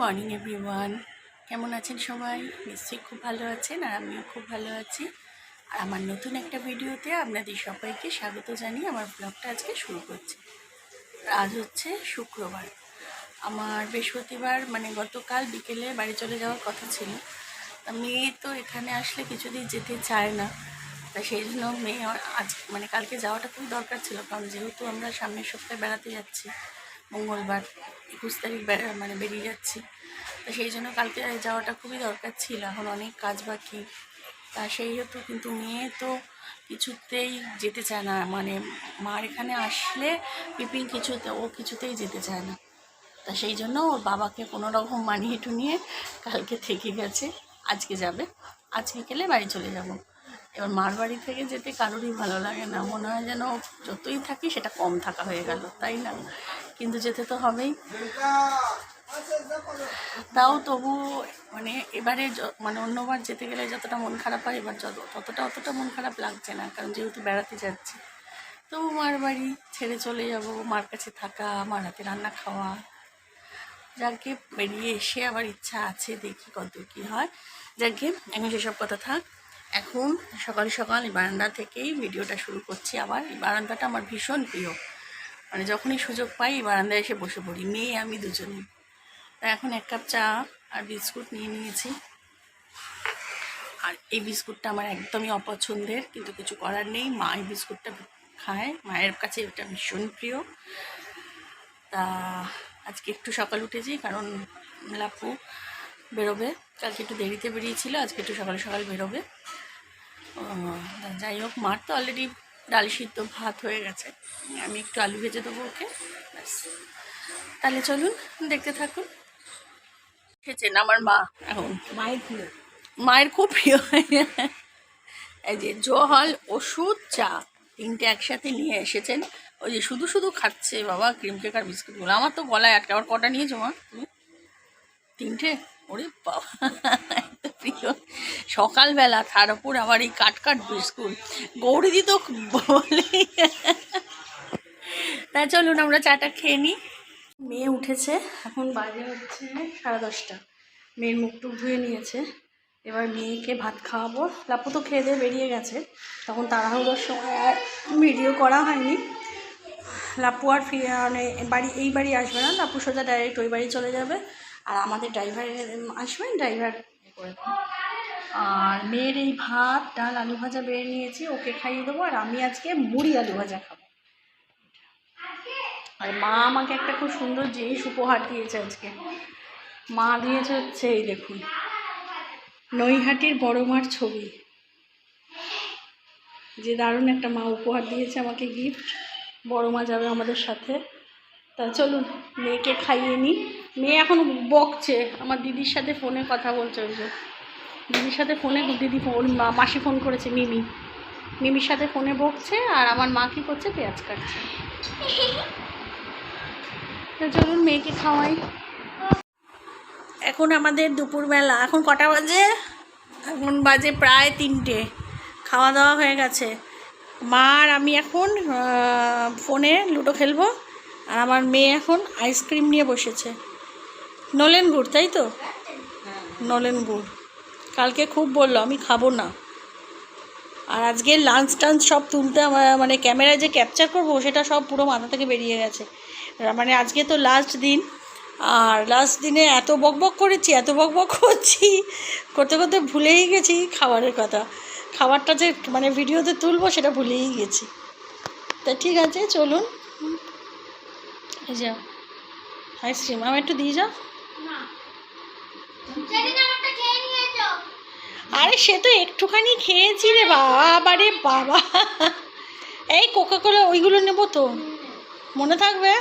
Morning everyone কেমন আছেন সবাই? নিশ্চয়ই খুব ভালো আছেন আর আমিও খুব ভালো আছি। আর আমার নতুন একটা ভিডিওতে আপনাদের সবাইকে স্বাগত জানিয়ে আমার ব্লগটা আজকে শুরু করছি। আজ হচ্ছে শুক্রবার। আমার বৃহস্পতিবার মানে গতকাল বিকেলে বাড়ি চলে যাওয়ার কথা ছিল। তা মেয়ে তো এখানে আসলে কিছুদিন যেতে চায় না। তা সেই জন্য মেয়ে আজ মানে কালকে যাওয়াটা খুব দরকার ছিল। কারণ যেহেতু আমরা সামনের সপ্তাহে বেড়াতে যাচ্ছি মঙ্গলবার, একুশ তারিখ মানে বেরিয়ে যাচ্ছি। তো সেই জন্য কালকে যাওয়াটা খুবই দরকার ছিল, এখন অনেক কাজ বাকি। তা সেই হেতু কিন্তু মেয়ে তো কিছুতেই যেতে চায় না মানে মার এখানে আসলে পিপিন কিছুতে, ও কিছুতেই যেতে চায় না। তা সেই জন্য ওর বাবাকে কোনো রকম মানিয়ে টুনিয়ে কালকে থেকে গেছে, আজকে যাবে। আজ বিকেলে বাড়ি চলে যাব। এবার মার বাড়ি থেকে যেতে কারোরই ভালো লাগে না, মনে হয় যেন যতই থাকি সেটা কম থাকা হয়ে গেল, তাই না? কিন্তু যেতে তো হবেই। তাও তবু মানে এবারে মানে অন্যবার যেতে গেলে যতটা মন খারাপ হয়, এবার যত, ততটা অতটা মন খারাপ লাগছে না, কারণ যেহেতু বেড়াতে যাচ্ছি। তবু মার বাড়ি ছেড়ে চলে যাব, মার কাছে থাকা, মার হাতে রান্না খাওয়া। যাকে বেরিয়ে এসে আবার ইচ্ছা আছে, দেখি কত কী হয়। যাকে এখন সেসব কথা থাক। এখন সকাল সকাল এই বারান্দা থেকেই ভিডিওটা শুরু করছি আবার। এই বারান্দাটা আমার ভীষণ প্রিয়। মানে যখনই সুযোগ পাই বারান্দায় এসে বসে পড়ি। মেয়ে, আমি দুজনেই তা এখন এক কাপ চা আর বিস্কুট নিয়ে নিয়েছি। আর এই বিস্কুটটা আমার একদমই অপছন্দের, কিন্তু কিছু করার নেই। মা এই বিস্কুটটা খায়। মায়ের কাছে এটা ভীষণ প্রিয়। তা আজকে একটু সকাল উঠেছি, কারণ লাপু বেরোবে। কালকে একটু দেরিতে বেরিয়েছিল, আজকে একটু সকাল সকাল বেরোবে। যাই হোক, মার তো অলরেডি ডাল সিদ্ধ ভাত হয়ে গেছে। আমি একটু আলু ভেজে দেবো ওকে। ব্যাস। তাহলে চলুন দেখতে থাকুন। এসেছেন আমার মা এখন। মায়ের প্রিয়। মায়ের খুব প্রিয়। এই যে জল ওষুধ চা তিনটে একসাথে নিয়ে এসেছেন। ওই যে শুধু শুধু খাচ্ছে বাবা ক্রিম কেক আর বিস্কুটগুলো। আমার তো গলায় আটকে আবার কটা নিয়েছো মা তুমি? তিনটে? ওরে বাবা। প্রিয়। সকালবেলা তার উপর আবার এই কাটকাট কাট বিস্কুট। গৌরীদি তো বলে তা চলুন আমরা চাটা খেয়ে নিই। মেয়ে উঠেছে, এখন বাজে হচ্ছে সাড়ে দশটা। মেয়ের মুখ টুক ধুয়ে নিয়েছে। এবার মেয়েকে ভাত খাওয়াবো। লাপু তো খেয়ে দিয়ে বেরিয়ে গেছে। তখন তাড়াহুড়োর সময় আর ভিডিও করা হয়নি। লাপু আর ফিরে মানে বাড়ি এই বাড়ি আসবে না। লাপু সোজা ডাইরেক্ট ওই বাড়ি চলে যাবে। আর আমাদের ড্রাইভার আসবেন ড্রাইভার করে। আর মেয়ের এই ভাত, ডাল, আলু ভাজা বেড়ে নিয়েছি, ওকে খাইয়ে দেবো, আর আমি আজকে মুড়ি আলু ভাজা খাব। আর মা আমাকে একটা খুব সুন্দর জিনিস উপহার দিয়েছে আজকে। মা দিয়েছে হচ্ছে এই দেখুন, নৈহাটির বড় মার ছবি। যে দারুণ একটা মা উপহার দিয়েছে আমাকে গিফট বড় মা যাবে আমাদের সাথে। তা চলুন, মেয়েকে খাইয়ে নিই। মেয়ে এখন বকছে। আমার দিদির সাথে ফোনে কথা বলছে ওই যে। দিদির সাথে ফোনে, দিদি ফোন মাসি ফোন করেছে মিমি। মিমির সাথে ফোনে বকছে আর আমার মা কী করছে? পেঁয়াজ কাটছে। তো চলুন মেয়েকে খাওয়াই। এখন আমাদের দুপুরবেলা। এখন কটা বাজে? এখন বাজে প্রায় তিনটে। খাওয়া দাওয়া হয়ে গেছে। মা আর আমি এখন ফোনে লুডো খেলব। আর আমার মেয়ে এখন আইসক্রিম নিয়ে বসেছে। নলেন গুড় তাই তো? নলেন গুড় কালকে খুব বলল, আমি খাব না। আর আজকে লাঞ্চ টাঞ্চ সব তুলতে মানে ক্যামেরায় যে ক্যাপচার করব, সেটা সব পুরো মাথা থেকে বেরিয়ে গেছে। মানে আজকে তো লাস্ট দিন। আর লাস্ট দিনে এত বকবক করেছি, এত বকবক করছি, করতে করতে ভুলেই গেছি খাবারের কথা। খাবারটা যে মানে ভিডিওতে তুলবো, সেটা ভুলেই গেছি। তা ঠিক আছে, চলুন। এই যাও আইসক্রিম আমি একটু দিয়ে যাও। আরে সে তো একটুখানি খেয়েছি রে বাবা রে বাবা। এই কোকা কোলা ওইগুলো নেব তো। মনে থাকবে?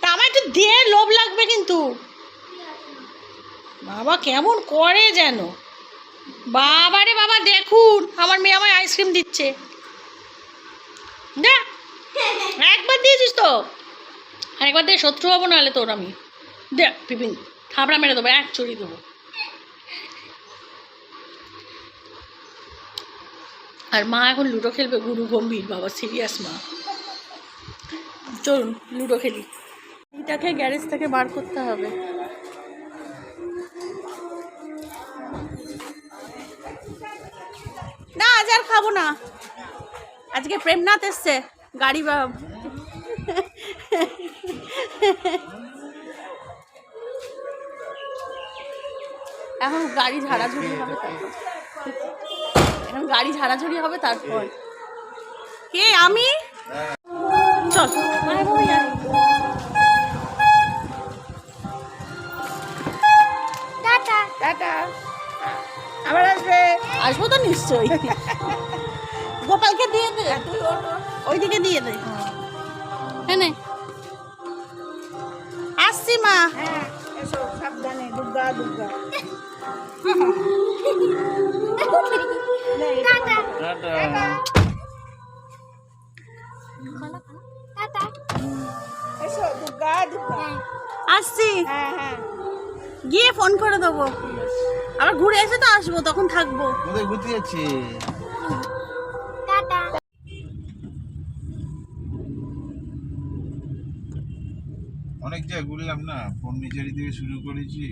তা আমার একটু দিয়ে লোভ লাগবে কিন্তু। বাবা কেমন করে যেন। বাবা রে বাবা, দেখুন, আমার মেয়ে আমায় আইসক্রিম দিচ্ছে। দে একবার দিয়েছিস তো। আরেকবার দিয়ে শত্রু হব নাহলে তোর আমি। দেখ, পিপিন। থাবড়া মেরে দেবো, এক চড়ি দেবো। আর মা এখন লুডো খেলবে, গুরু গম্ভীর, বাবা সিরিয়াস মা। চলুন, লুডো খেলি। এটাকে গ্যারেজ থেকে বার করতে হবে। না, আজ আর খাব না। আজকে প্রেমনাথ এসছে, গাড়ি বা এখন গাড়ি ঝাড়াঝুড়ি হবে তারপর। এখন গাড়ি ঝাড়াঝুড়ি হবে তারপর। কে আমি? চল। টাটা। টাটা। আবার আসবে। আসব তো নিশ্চয়ই। গোপালকে দিয়ে দে। ওঠ। ওইদিকে দিয়ে দে। হ্যাঁ নে। আসছি মা। হ্যাঁ এসো সাবধানে। দুর্গা দুর্গা। আসছি। গিয়ে ফোন করে দেবো। আবার ঘুরে এসে তো আসব, তখন থাকব। ঘুরতে যাচ্ছি অনেক জায়গায় ঘুরলাম না পন্ডিচেরি থেকে শুরু করেছি।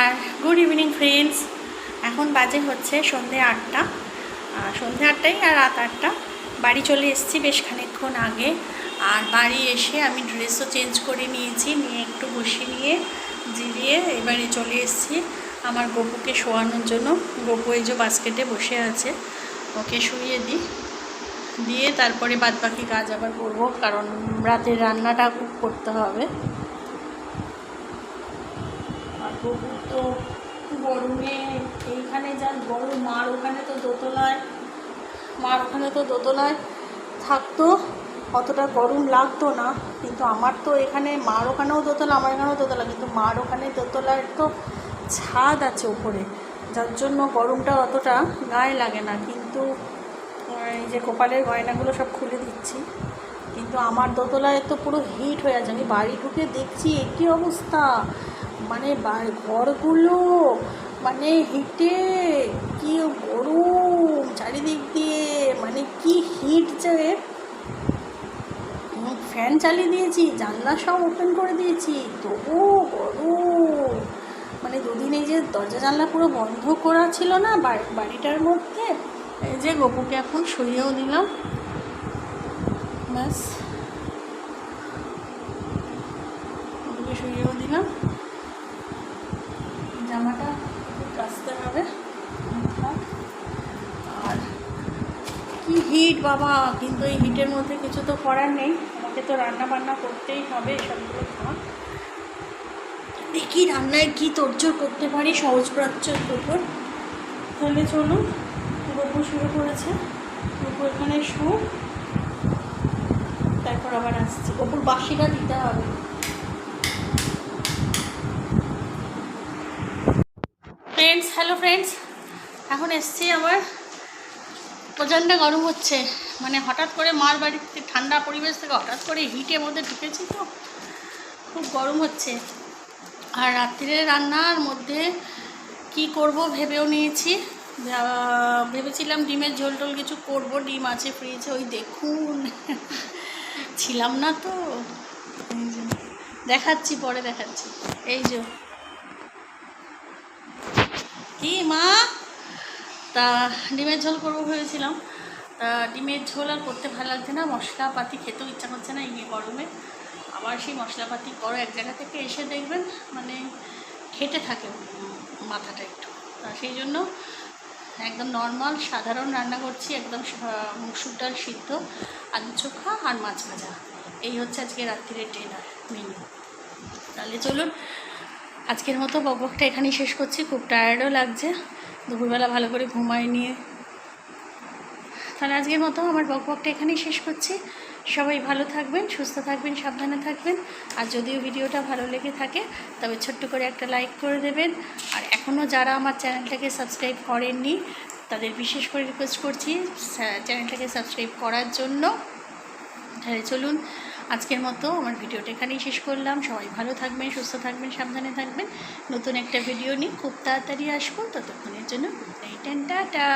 আর গুড ইভিনিং ফ্রেন্ডস, এখন বাজে হচ্ছে সন্ধে আটটা। সন্ধে আটটাই আর রাত আটটা। বাড়ি চলে এসেছি বেশ খানিকক্ষণ আগে। আর বাড়ি এসে আমি ড্রেসও চেঞ্জ করে নিয়েছি, নিয়ে একটু বসে নিয়ে জিরিয়ে এবারে চলে এসেছি আমার গপুকে শোয়ানোর জন্য। গপু এই যে বাস্কেটে বসে আছে, ওকে শুইয়ে দিই দিয়ে তারপরে বাদ বাকি কাজ আবার করব, কারণ রাতের রান্নাটা করতে হবে। গরু তো গরমে এইখানে যা গরম মার, ওখানে তো দোতলায়। মার ওখানে তো দোতলায় থাকতো, অতটা গরম লাগতো না। কিন্তু আমার তো এখানে মার ওখানেও দোতলা, আমার এখানেও দোতলা। কিন্তু মার ওখানে দোতলার তো ছাদ আছে ওপরে। যার জন্য গরমটা অতটা গায়ে লাগে না। কিন্তু এই যে কপালের গয়নাগুলো সব খুলে দিচ্ছি। কিন্তু আমার দোতলায় তো পুরো হিট হয়ে আছে। আমি বাড়ি ঢুকে দেখছি একই অবস্থা? মানে ঘরগুলো মানে হিটে, কি গরম চারিদিক দিয়ে মানে কি হিট যে। ফ্যান চালিয়ে দিয়েছি, জানলা সব ওপেন করে দিয়েছি তবুও গরম। মানে দুদিন এই যে দরজা জানলা পুরো বন্ধ করা ছিল না বাড়িটার মধ্যে, এই যে গপুকে এখন শুয়েও দিলাম। ব্যাস। শুয়েও দিলাম। জামাটা কাচতে হবে। আর কি হিট বাবা, কিন্তু এই হিটের মধ্যে কিছু তো করার নেই। আমাকে তো রান্না বান্না করতেই হবে সবগুলো থাক। দেখি রান্নায় কি তোড়জোড় করতে পারি সহজ প্রাচ্যর উপর। তাহলে চলুন গপু শুরু করেছে। গপু এখানে শু তারপর আবার আসছি। গপুর বাসিটা দিতে হবে। ফ্রেন্ডস হ্যালো ফ্রেন্ডস এখন এসছি আবার প্রচণ্ড গরম হচ্ছে। মানে হঠাৎ করে মার থেকে ঠান্ডা পরিবেশ থেকে হঠাৎ করে হিটের মধ্যে ঢুকেছি তো। খুব গরম হচ্ছে। আর রাত্রিরে রান্নার মধ্যে কি করব ভেবেও নিয়েছি। ভেবেছিলাম ডিমের ঝোল টোল কিছু করব। ডিম আছে ফ্রিজে ওই দেখুন। ছিলাম না তো। দেখাচ্ছি, পরে দেখাচ্ছি। এই যে। কি, মা? তা ডিমের ঝোল করব ভেবেছিলাম। তা ডিমের ঝোল আর করতে ভালো লাগছে না, মশলাপাতি খেতেও ইচ্ছা করছে না এই গরমে। আবার সেই মশলাপাতি করো এক জায়গা থেকে এসে দেখবেন মানে খেটে থাকে মাথাটা একটু। তা সেই জন্য একদম নর্মাল, সাধারণ রান্না করছি, একদম মুসুর ডাল সিদ্ধ, আলু চোখা আর মাছ ভাজা। এই হচ্ছে আজকে রাত্রিরের ডিনার মেনু তাহলে চলুন আজকের মতো বকবকটা এখানেই শেষ করছি। খুব টায়ার্ডও লাগছে। দুপুরবেলা ভালো করে ঘুমাই নিয়ে। তাহলে আজকের মতো আমার বকবকটা এখানেই শেষ করছি। সবাই ভালো থাকবেন, সুস্থ থাকবেন, সাবধানে থাকবেন। আর যদিও ভিডিওটা ভালো লেগে থাকে, তবে ছোট্ট করে একটা লাইক করে দেবেন। আর এখনও যারা আমার চ্যানেলটাকে সাবস্ক্রাইব করেননি, তাদের বিশেষ করে রিকোয়েস্ট করছি চ্যানেলটাকে সাবস্ক্রাইব করার জন্য। তাহলে চলুন আজকের মতো আমার ভিডিওটা এখানেই শেষ করলাম। সবাই ভালো থাকবেন, সুস্থ থাকবেন, সাবধানে থাকবেন। নতুন একটা ভিডিও নিয়ে খুব তাড়াতাড়ি আসব। ততক্ষণের জন্য গুড নাইট অ্যান্ড টাটা